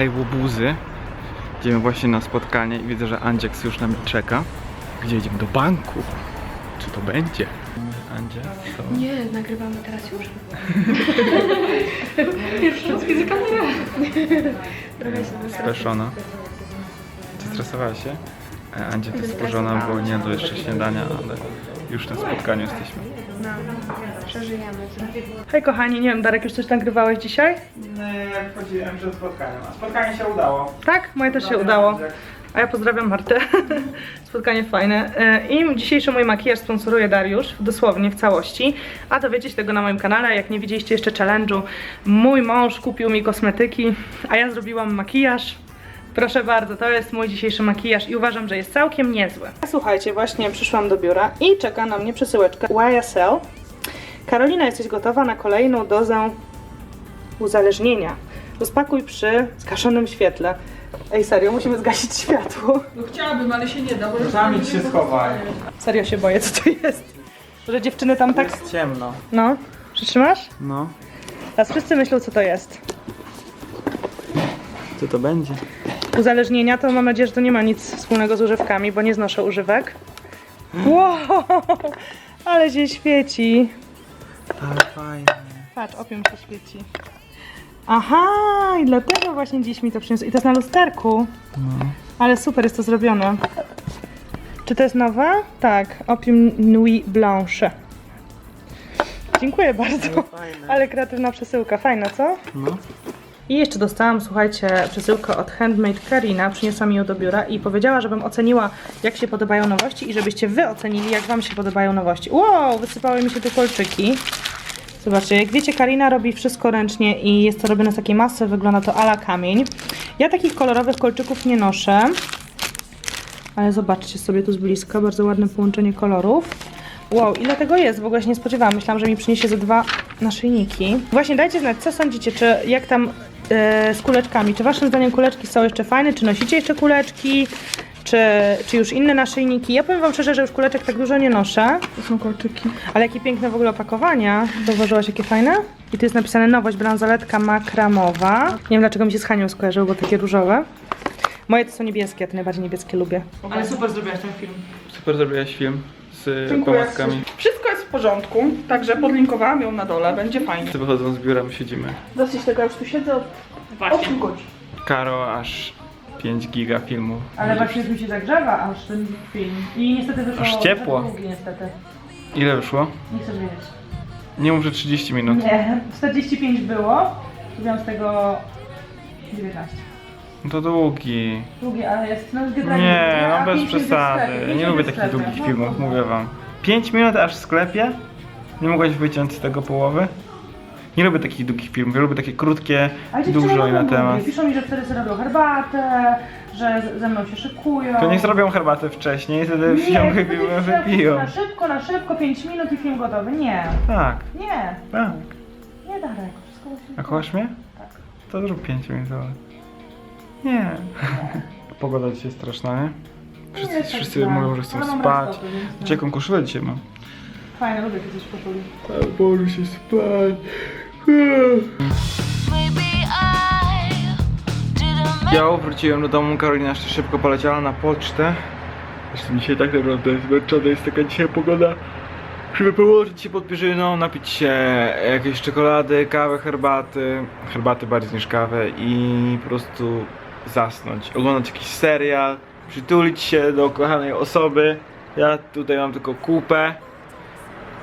Ej, łobuzy. Idziemy właśnie na spotkanie i widzę, że Andziek już na mnie czeka. Gdzie idziemy? Do banku. Czy to będzie? Andzia? Co? Nie, nagrywamy teraz już. Pierwszy raz widzę kamerę. Trochę się zestresuję. Speszona. Czy stresowałaś się? E, Andzia to spłożona, bo nie jadła jeszcze śniadania, ale już na spotkaniu jesteśmy. No, przeżyjemy. Hej kochani, nie wiem, Darek, już coś nagrywałeś dzisiaj? Nie, jak chodziłem przed spotkaniem, a spotkanie się udało. Tak? Moje też się udało. A ja pozdrawiam Martę. Spotkanie fajne. E, I dzisiejszy mój makijaż sponsoruje Dariusz, dosłownie w całości. A dowiecie się tego na moim kanale. Jak nie widzieliście jeszcze challenge'u, mój mąż kupił mi kosmetyki, a ja zrobiłam makijaż. Proszę bardzo, to jest mój dzisiejszy makijaż i uważam, że jest całkiem niezły. Słuchajcie, właśnie przyszłam do biura i czeka na mnie przesyłeczka YSL. Karolina, jesteś gotowa na kolejną dozę uzależnienia. Rozpakuj przy zgaszonym świetle. Ej, serio, musimy zgasić światło. No chciałabym, ale się nie da, bo już się schowaj. Serio się boję, co to jest. Że dziewczyny tam tak... Jest ciemno. No, przytrzymasz? No, Teraz wszyscy myślą, co to jest. co to będzie? Uzależnienia to mam nadzieję, że to nie ma nic wspólnego z używkami, bo nie znoszę używek. Wow, ale się świeci. Ale fajnie. Patrz, opium się świeci. Aha, i dlatego właśnie dziś mi to przyniosło. I to jest na lusterku. No. Ale super jest to zrobione. Czy to jest nowe? Tak, Opium Nuit Blanche. Dziękuję bardzo. Ale kreatywna przesyłka, fajna, co? No. I jeszcze dostałam, słuchajcie, przesyłkę od Handmade Karina. Przyniosła mi ją do biura i powiedziała, żebym oceniła, jak się podobają nowości i żebyście wy ocenili, jak wam się podobają nowości. Wow, wysypały mi się tu kolczyki. Zobaczcie, jak wiecie, Karina robi wszystko ręcznie i jest to robione z takiej masy, wygląda to ala kamień. Ja takich kolorowych kolczyków nie noszę, ale zobaczcie sobie tu z bliska, bardzo ładne połączenie kolorów. Wow, ile tego jest? W ogóle się nie spodziewałam. Myślałam, że mi przyniesie ze dwa naszyjniki. Właśnie dajcie znać, co sądzicie, czy jak tam e, z kuleczkami. Czy waszym zdaniem kuleczki są jeszcze fajne? Czy nosicie jeszcze kuleczki? Czy, czy już inne naszyjniki? Ja powiem wam szczerze, że już kuleczek tak dużo nie noszę. To są kolczyki. Ale jakie piękne w ogóle opakowania. Zauważyłaś, jakie fajne? I tu jest napisane nowość, bransoletka makramowa. Nie wiem, dlaczego mi się z Hanią skojarzyło, bo takie różowe. Moje to są niebieskie, ja to najbardziej niebieskie lubię. Ale super zrobiłaś ten film. Super zrobiłaś film z Dziękuję. pomadkami. Wszystko porządku, także podlinkowałam ją na dole, będzie fajnie. Wychodzą z biura, my siedzimy. Dosyć tego, już tu siedzę od 8 godzin. Karo aż 5 giga filmu. Ale właśnie tu się zagrzewa aż ten film. I niestety wyszło Aż ciepło. za długi, niestety. Ile wyszło? Nie chcesz wiedzieć. Nie mów, że 30 minut. Nie, 45 było. Zrobiłam z tego 19. No to długi. Długi, ale jest no generalnie Nie, no bez przesady. Nie lubię takich długich filmów, mówię wam. 5 minut aż w sklepie? Nie mogłaś wyciąć z tego połowy? Nie lubię takich długich filmów, ja lubię takie krótkie, Ale dużo i na lubią temat. długie. Piszą mi, że wtedy sobie robią herbatę, że z- ze mną się szykują. To niech zrobią herbatę wcześniej, wtedy film wtedy wypiją. Na szybko, na szybko, 5 minut i film gotowy. Nie, Tak, nie, tak. nie Darek, wszystko musi A kochasz mnie? To zrób 5 minut. Nie. Pogoda dzisiaj straszna, nie? Wszyscy, jest tak wszyscy źle. mówią, że chcą spać. rajstopy, więc Wiecie jaką koszulę dzisiaj mam? Fajne, lubię kiedyś koszuli. Tak, boję się spać. Ja wróciłem do domu, Karolina jeszcze szybko poleciała na pocztę. Zresztą dzisiaj tak naprawdę jest zmęczona, jest taka dzisiaj pogoda. Żeby położyć się pod pierzyną, napić się jakiejś czekolady, kawy, herbaty. Herbaty bardziej niż kawę i po prostu zasnąć. Oglądać jakiś serial, przytulić się do kochanej osoby. Ja tutaj mam tylko kupę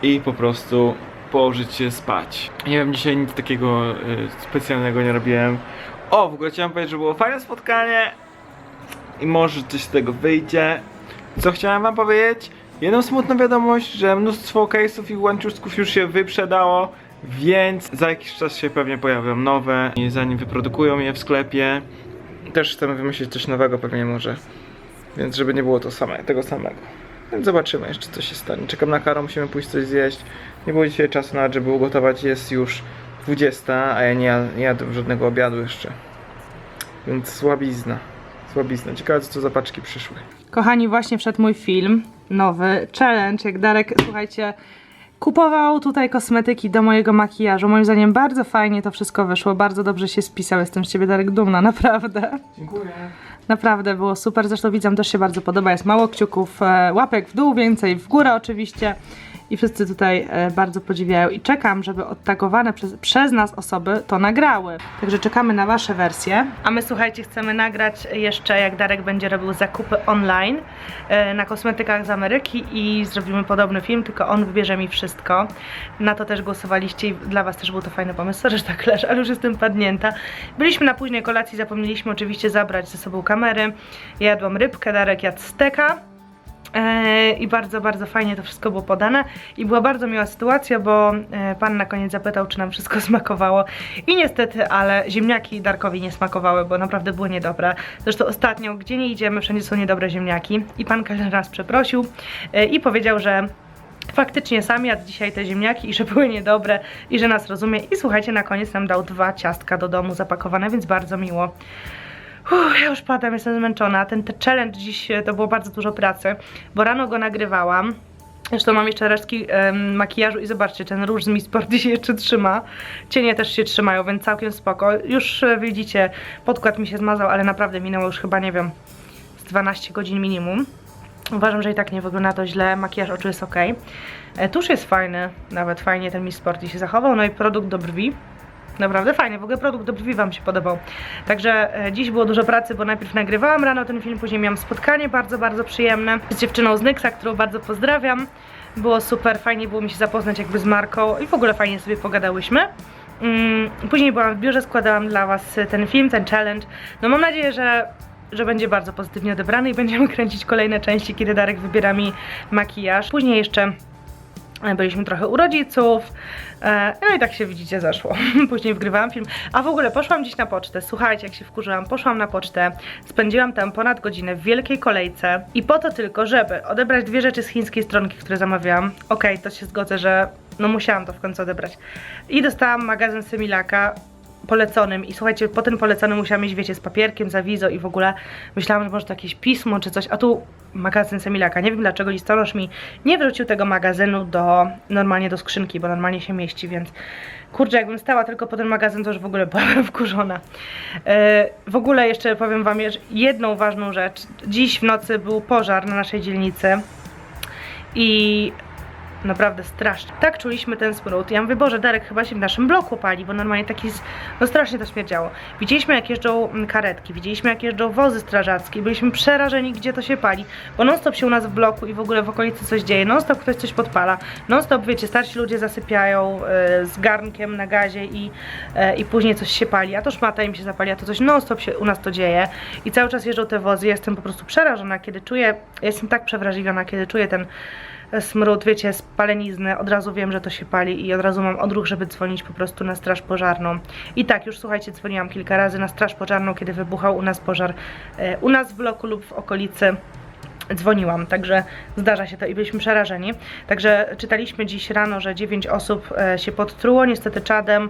i po prostu położyć się spać. Nie wiem, dzisiaj nic takiego y, specjalnego nie robiłem. O, w ogóle chciałem powiedzieć, że było fajne spotkanie i może coś z tego wyjdzie. Co chciałem wam powiedzieć? Jedną smutną wiadomość, że mnóstwo case'ów i łańcuszków już się wyprzedało, więc za jakiś czas się pewnie pojawią nowe i zanim wyprodukują je w sklepie, też chcemy wymyślić coś nowego pewnie może. Więc żeby nie było to same, tego samego. Więc zobaczymy jeszcze co się stanie. Czekam na karę, musimy pójść coś zjeść. Nie było dzisiaj czasu nawet, żeby ugotować. Jest już 20, a ja nie, jad- nie jadłem żadnego obiadu jeszcze. Więc słabizna. Słabizna. Ciekawe co za paczki przyszły. Kochani, właśnie wszedł mój film, nowy challenge, jak Darek, słuchajcie, kupował tutaj kosmetyki do mojego makijażu. Moim zdaniem bardzo fajnie to wszystko wyszło, bardzo dobrze się spisał. Jestem z ciebie Darek dumna, naprawdę. Dziękuję. Naprawdę było super. Zresztą widzom też się bardzo podoba. Jest mało kciuków, e, łapek w dół, więcej w górę oczywiście. I wszyscy tutaj e, bardzo podziwiają. I czekam, żeby odtagowane przez, przez nas osoby to nagrały. Także czekamy na Wasze wersje. A my słuchajcie, chcemy nagrać jeszcze, jak Darek będzie robił zakupy online e, na kosmetykach z Ameryki i zrobimy podobny film, tylko on wybierze mi wszystko. Na to też głosowaliście i dla Was też był to fajny pomysł. Sorry, że tak leżę, ale już jestem padnięta. Byliśmy na późnej kolacji, zapomnieliśmy oczywiście zabrać ze sobą kamery. Ja jadłam rybkę, Darek jadł steka. Eee, I bardzo, bardzo fajnie to wszystko było podane i była bardzo miła sytuacja, bo e, pan na koniec zapytał, czy nam wszystko smakowało i niestety, ale ziemniaki Darkowi nie smakowały, bo naprawdę były niedobre. Zresztą ostatnio, gdzie nie idziemy, wszędzie są niedobre ziemniaki i pan kelner nas przeprosił e, i powiedział, że faktycznie sam jadł dzisiaj te ziemniaki i że były niedobre i że nas rozumie i słuchajcie, na koniec nam dał dwa ciastka do domu zapakowane, więc bardzo miło. Uff, ja już padam, jestem zmęczona. Ten, ten challenge dziś e, to było bardzo dużo pracy, bo rano go nagrywałam. Zresztą mam jeszcze resztki em, makijażu i zobaczcie, ten róż z Mi Sport się jeszcze trzyma. Cienie też się trzymają, więc całkiem spoko. Już e, widzicie, podkład mi się zmazał, ale naprawdę minęło już chyba, nie wiem, z 12 godzin minimum. Uważam, że i tak nie wygląda to źle, makijaż oczu jest ok. E, tusz jest fajny, nawet fajnie ten Mi Sporty się zachował, no i produkt do brwi. Naprawdę fajnie, w ogóle produkt do brwi Wam się podobał. Także e, dziś było dużo pracy, bo najpierw nagrywałam rano ten film, później miałam spotkanie bardzo, bardzo przyjemne z dziewczyną z Nyxa, którą bardzo pozdrawiam. Było super, fajnie było mi się zapoznać jakby z marką i w ogóle fajnie sobie pogadałyśmy. Mm, później byłam w biurze, składałam dla Was ten film, ten challenge. No mam nadzieję, że że będzie bardzo pozytywnie odebrany i będziemy kręcić kolejne części, kiedy Darek wybiera mi makijaż. Później jeszcze Byliśmy trochę u rodziców, e, no i tak się widzicie zaszło. Później wgrywałam film, a w ogóle poszłam dziś na pocztę. Słuchajcie, jak się wkurzyłam, poszłam na pocztę, spędziłam tam ponad godzinę w wielkiej kolejce i po to tylko, żeby odebrać dwie rzeczy z chińskiej stronki, które zamawiałam. Okej, to się zgodzę, że no musiałam to w końcu odebrać. I dostałam magazyn Semilaka poleconym i słuchajcie, po tym poleconym musiałam mieć, wiecie, z papierkiem, za wizo i w ogóle myślałam, że może to jakieś pismo czy coś, a tu magazyn Semilaka. Nie wiem dlaczego listonosz mi nie wrzucił tego magazynu do, normalnie do skrzynki, bo normalnie się mieści, więc kurczę, jakbym stała tylko po ten magazyn, to już w ogóle byłabym wkurzona. E, w ogóle jeszcze powiem wam jedną ważną rzecz. Dziś w nocy był pożar na naszej dzielnicy i Naprawdę strasznie. Tak czuliśmy ten smród. Ja mówię, Boże, Darek chyba się w naszym bloku pali, bo normalnie taki, no strasznie to śmierdziało. Widzieliśmy jak jeżdżą mm, karetki, widzieliśmy jak jeżdżą wozy strażackie, byliśmy przerażeni, gdzie to się pali, bo non stop się u nas w bloku i w ogóle w okolicy coś dzieje, non stop ktoś coś podpala, non stop, wiecie, starsi ludzie zasypiają e, z garnkiem na gazie i, e, i później coś się pali, a to szmata im się zapali, a to coś non stop się u nas to dzieje i cały czas jeżdżą te wozy, jestem po prostu przerażona, kiedy czuję, jestem tak przewrażliwiona, kiedy czuję ten smród, wiecie, spalenizny, od razu wiem, że to się pali i od razu mam odruch, żeby dzwonić po prostu na straż pożarną. I tak, już słuchajcie, dzwoniłam kilka razy na straż pożarną, kiedy wybuchał u nas pożar e, u nas w bloku lub w okolicy. Dzwoniłam, także zdarza się to i byliśmy przerażeni. Także czytaliśmy dziś rano, że 9 osób e, się podtruło, niestety czadem,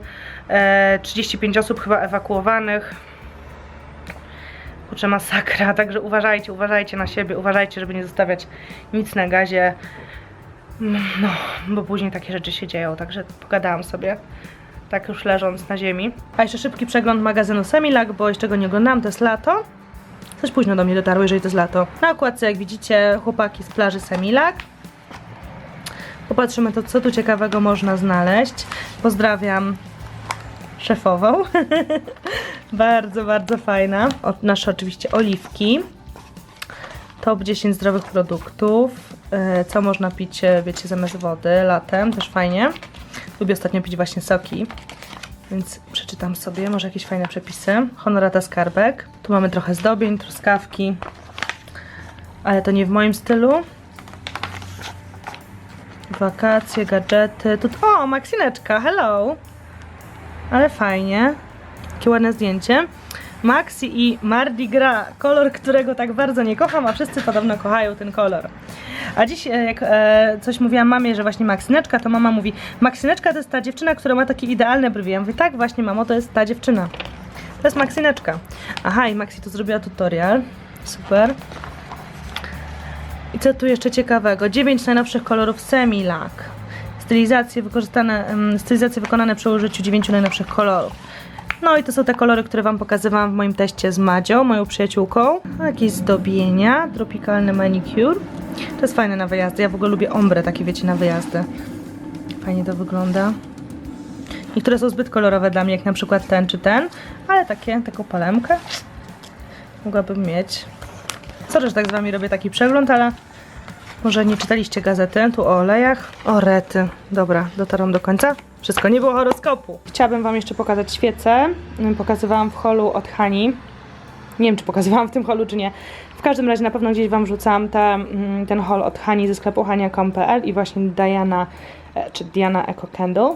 e, 35 osób chyba ewakuowanych. Kurczę, masakra, także uważajcie, uważajcie na siebie, uważajcie, żeby nie zostawiać nic na gazie. No, bo później takie rzeczy się dzieją, także pogadałam sobie, tak już leżąc na ziemi. A jeszcze szybki przegląd magazynu Semilak, bo jeszcze go nie oglądałam, to jest lato. Coś późno do mnie dotarło, jeżeli to jest lato. Na okładce, jak widzicie, chłopaki z plaży Semilak. Popatrzymy to, co tu ciekawego można znaleźć. Pozdrawiam szefową. bardzo, bardzo fajna. O, nasze oczywiście oliwki. Top 10 zdrowych produktów. E, Co można pić, e, wiecie, zamiast wody latem, też fajnie. Lubię ostatnio pić właśnie soki, więc przeczytam sobie, może jakieś fajne przepisy. Honorata Skarbek. Tu mamy trochę zdobień, truskawki, ale to nie w moim stylu. Wakacje, gadżety. Tu, o, Maksineczka, hello! Ale fajnie. Jakie ładne zdjęcie. Maxi i Mardi Gras, kolor, którego tak bardzo nie kocham, a wszyscy podobno kochają ten kolor. A dziś, e, jak e, coś mówiłam mamie, że właśnie Maksyneczka, to mama mówi, Maksyneczka to jest ta dziewczyna, która ma takie idealne brwi. Ja mówię, tak właśnie mamo, to jest ta dziewczyna. To jest Maksyneczka. Aha, i Maxi tu zrobiła tutorial. Super. I co tu jeszcze ciekawego? 9 najnowszych kolorów Semi-Lac. stylizacje wykorzystane, em, stylizacje wykonane przy użyciu dziewięciu najnowszych kolorów. No i to są te kolory, które Wam pokazywałam w moim teście z Madzią, moją przyjaciółką. Jakieś zdobienia, tropikalny manicure. To jest fajne na wyjazdy. Ja w ogóle lubię ombre, takie wiecie, na wyjazdy. Fajnie to wygląda. Niektóre są zbyt kolorowe dla mnie, jak na przykład ten czy ten, ale takie, taką palemkę mogłabym mieć. Sorry, że tak z Wami robię taki przegląd, ale może nie czytaliście gazety. Tu o olejach. O rety. Dobra, dotarłam do końca. Wszystko, nie było horoskopu. Chciałabym Wam jeszcze pokazać świecę. Mm, Pokazywałam w holu od Hani. Nie wiem, czy pokazywałam w tym holu, czy nie. W każdym razie na pewno gdzieś Wam rzucam te, mm, ten hol od Hani ze sklepu hania.com.pl i właśnie Diana, e, czy Diana Eco Candle.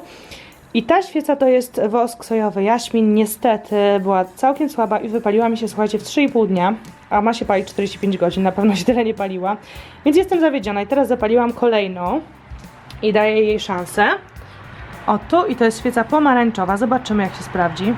I ta świeca to jest wosk sojowy jaśmin. Niestety była całkiem słaba i wypaliła mi się, słuchajcie, w 3,5 dnia. A ma się palić 45 godzin, na pewno się tyle nie paliła. Więc jestem zawiedziona i teraz zapaliłam kolejną i daję jej szansę. O tu i to jest świeca pomarańczowa. Zobaczymy jak się sprawdzi.